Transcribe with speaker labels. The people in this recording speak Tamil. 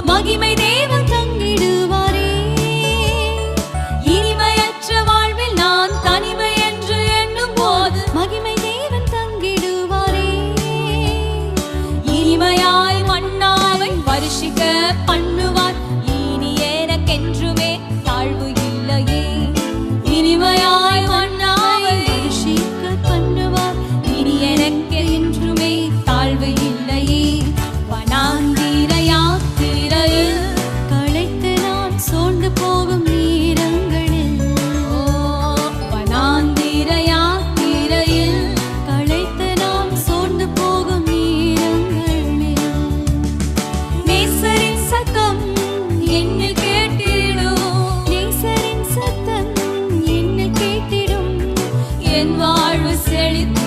Speaker 1: மகிமை
Speaker 2: தேவன் தங்கிடுவாரே.
Speaker 1: இனிமையற்ற வாழ்வில் நான் தனிமை என்று எண்ணும் போது
Speaker 2: மகிமை தேவன் தங்கிடுவாரே.
Speaker 1: இனிமையாய் மண்ணாவை வருஷிக்க பண்ணுவார். இனி எனக்கென்றுமே தாழ்வு இல்லையே. இனிமையாய் மண்ணாய் என் வாழ்வு செழித்து